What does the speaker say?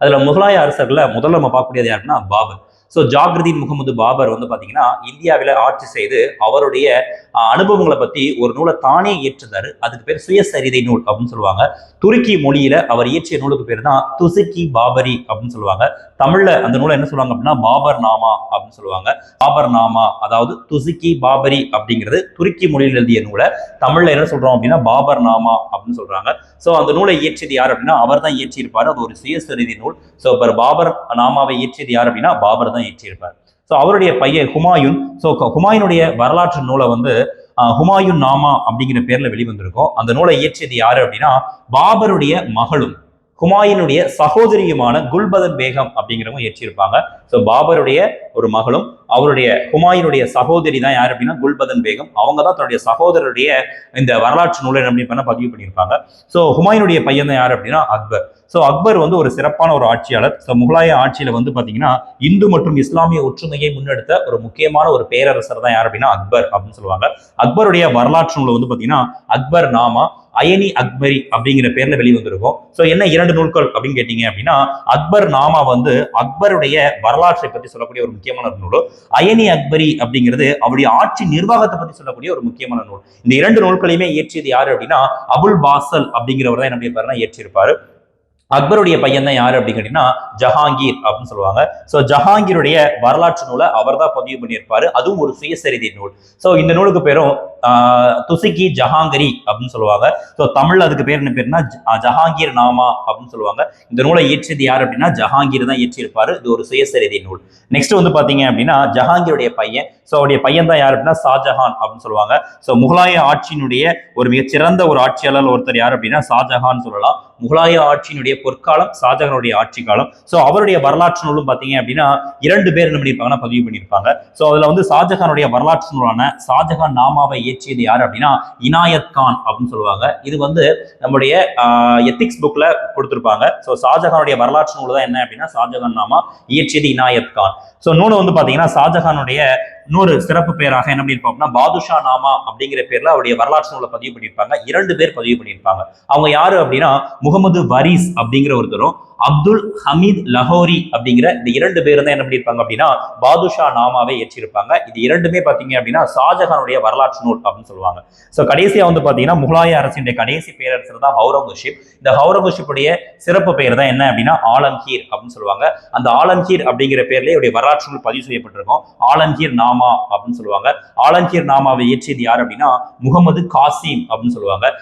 அதுல முகலாய அரசர்ல முதல்ல நம்ம பார்க்கக்கூடியது யாருன்னா பாபர். ஸோ ஜாகிரதீன் முகமது பாபர் வந்து பார்த்தீங்கன்னா இந்தியாவில் ஆட்சி செய்து அவருடைய அனுபவங்களை பத்தி ஒரு நூலை தானே இயற்றுதாரு அதுக்கு பேர் சுயசரிதை நூல் அப்படின்னு சொல்லுவாங்க. துருக்கி மொழியில அவர் இயற்றிய நூலுக்கு பேர் தான் துசுக்கி பாபரி அப்படின்னு சொல்லுவாங்க. தமிழ்ல அந்த நூலை என்ன சொல்லுவாங்க அப்படின்னா பாபர் நாமா அப்படின்னு சொல்லுவாங்க. பாபர் நாமா அதாவது துசுக்கி பாபரி அப்படிங்கிறது துருக்கி மொழியில் எழுதிய நூலை. தமிழ்ல என்ன சொல்றோம் அப்படின்னா பாபர் நாமா அப்படின்னு சொல்றாங்க. ஸோ அந்த நூலை இயற்றியது யார் அப்படின்னா அவர் தான் இயற்றியிருப்பார். அது ஒரு சுயசரிதை நூல். ஸோ பாபர் நாமாவை இயற்றியது யார் அப்படின்னா பாபர் தான் இயற்றியிருப்பார் ஸோ அவருடைய பையன் ஹுமாயூன். ஸோ ஹுமாயூனுடைய வரலாற்று நூலை வந்து ஆஹ், ஹுமாயூன் நாமா அப்படிங்கிற பேர்ல வெளிவந்திருக்கும். அந்த நூலை இயற்றியது யாரு அப்படின்னா பாபருடைய மகளும் ஹுமாயூனுடைய சகோதரியுமான குல்பதன் பேகம் அப்படிங்கிறவங்க இயற்றியிருப்பாங்க. ஸோ பாபருடைய ஒரு மகளும் அவருடைய ஹுமாயூனுடைய சகோதரி தான் யார் அப்படின்னா குல்பதன் பேகம். அவங்க தான் தன்னுடைய சகோதரருடைய இந்த வரலாற்று நூலை என்ன பண்ண பதிவு பண்ணியிருப்பாங்க. ஸோ ஹுமாயினுடைய பையன் தான் யார் அப்படின்னா அக்பர். ஸோ அக்பர் வந்து ஒரு சிறப்பான ஒரு ஆட்சியாளர். ஸோ முகலாய ஆட்சியில் வந்து பார்த்தீங்கன்னா இந்து மற்றும் இஸ்லாமிய ஒற்றுமையை முன்னெடுத்த ஒரு முக்கியமான ஒரு பேரரசர் தான் யார் அப்படின்னா அக்பர் அப்படின்னு சொல்லுவாங்க. அக்பருடைய வரலாற்று நூலை வந்து பார்த்தீங்கன்னா அக்பர் நாமா அயனி அக்பரி அப்படிங்கிற பேர்ல வெளிவந்திருக்கும். ஸோ என்ன இரண்டு நூல்கள் அப்படின்னு கேட்டீங்க அப்படின்னா அக்பர் நாமா வந்து அக்பருடைய வரலாற்றை பற்றி சொல்லக்கூடிய ஒரு முக்கியமான ஒரு நூல். அயனி அக்பரி அப்படிங்கிறது அவருடைய ஆட்சி நிர்வாகத்தை பத்தி சொல்லக்கூடிய ஒரு முக்கியமான நூல். இந்த இரண்டு நூல்களையுமே இயற்றியது யாரு அப்படின்னா அபுல் பாசல் அப்படிங்கிறவர் தான் என்னுடைய பண்ணியிருப்பாருன்னா இயற்றியிருப்பாரு. அக்பருடைய பையன் தான் யாரு அப்படின்னு கேட்டீங்கன்னா ஜஹாங்கீர் அப்படின்னு சொல்லுவாங்க. ஸோ ஜஹாங்கீருடைய வரலாற்று நூலை அவர் தான் பதிவு பண்ணியிருப்பாரு. அதுவும் ஒரு சுயசரிதை நூல். ஸோ இந்த நூலுக்கு பேரும் துசுக்கி ஜஹாங்கரி அப்படின்னு சொல்லுவாங்க. ஸோ தமிழ்ல அதுக்கு பேர் என்ன பேருன்னா ஜஹாங்கீர் நாமா அப்படின்னு சொல்லுவாங்க. இந்த நூலை இயற்றியது யார் அப்படின்னா ஜஹாங்கீர் தான் இயற்றியிருப்பாரு. இது ஒரு சுயசரிதை நூல். நெக்ஸ்ட் வந்து பாத்தீங்க அப்படின்னா ஜஹாங்கீருடைய பையன். ஸோ அவருடைய பையன் தான் யார் அப்படின்னா ஷாஜஹான் அப்படின்னு சொல்லுவாங்க. ஸோ முகலாய ஆட்சியினுடைய ஒரு மிகச்சிறந்த ஒரு ஆட்சியாளர் ஒருத்தர் யார் அப்படின்னா ஷாஜஹான் சொல்லலாம். முகலாய ஆட்சியினுடைய பொற்காலம் ஷாஜஹானுடைய ஆட்சி காலம். ஸோ அவருடைய வரலாற்று நூலும் பார்த்தீங்க அப்படின்னா இரண்டு பேர் என்ன பண்ணியிருப்பாங்கன்னா பதிவு பண்ணியிருப்பாங்க. ஸோ அதுல வந்து ஷாஜஹானுடைய வரலாற்று நூலான ஷாஜஹான் நாமாவை இயற்றியது யார் அப்படின்னா இனாயத் கான் அப்படின்னு சொல்லுவாங்க. இது வந்து நம்முடைய எத்திக்ஸ் புக்ல கொடுத்திருப்பாங்க. ஸோ ஷாஜஹானுடைய வரலாற்று நூல் தான் என்ன அப்படின்னா ஷாஜஹான் நாமா இயற்றியது இனாயத் கான். ஸோ நூலை வந்து பாத்தீங்கன்னா ஷாஜஹானுடைய இன்னொரு சிறப்பு பேராக என்ன பண்ணியிருப்பாங்கன்னா பாதுஷா நாமா அப்படிங்கிற பேர்ல அவருடைய வரலாற்று நூலை பதிவு பண்ணியிருப்பாங்க. இரண்டு பேர் பதிவு பண்ணியிருப்பாங்க. அவங்க யாரு அப்படின்னா முகமது வரிஸ் அப்படிங்கிற ஒருத்தரும் அப்துல் ஹமீத் லஹோரி அப்படிங்கிற இந்த இரண்டு பேரும் தான் என்ன பண்ணியிருப்பாங்க அப்படின்னா பாதுஷா நாமாவை ஏற்றிருப்பாங்க. இது இரண்டுமே பாத்தீங்க அப்படின்னா ஷாஜஹானுடைய வரலாற்று நூல் அப்படின்னு சொல்லுவாங்க. ஸோ கடைசியா வந்து பாத்தீங்கன்னா முகலாய அரசினுடைய கடைசி பேரரசர் தான் ஹவுரங்கஷிப் இந்த ஹவுரங்கஷிப்புடைய சிறப்பு பெயர் தான் என்ன அப்படின்னா ஆலம்கீர் அப்படின்னு சொல்லுவாங்க. அந்த ஆலம்கீர் அப்படிங்கிற பேர்லேயே இவருடைய வரலாற்று நூல் பதிவு செய்யப்பட்டிருக்கும். ஆலங்கீர் நாமா அப்படின்னு சொல்லுவாங்க. ஆலங்கீர் நாமாவை இயற்றியது யார் அப்படின்னா முகமது காசிம் அப்படின்னு சொல்லுவாங்க.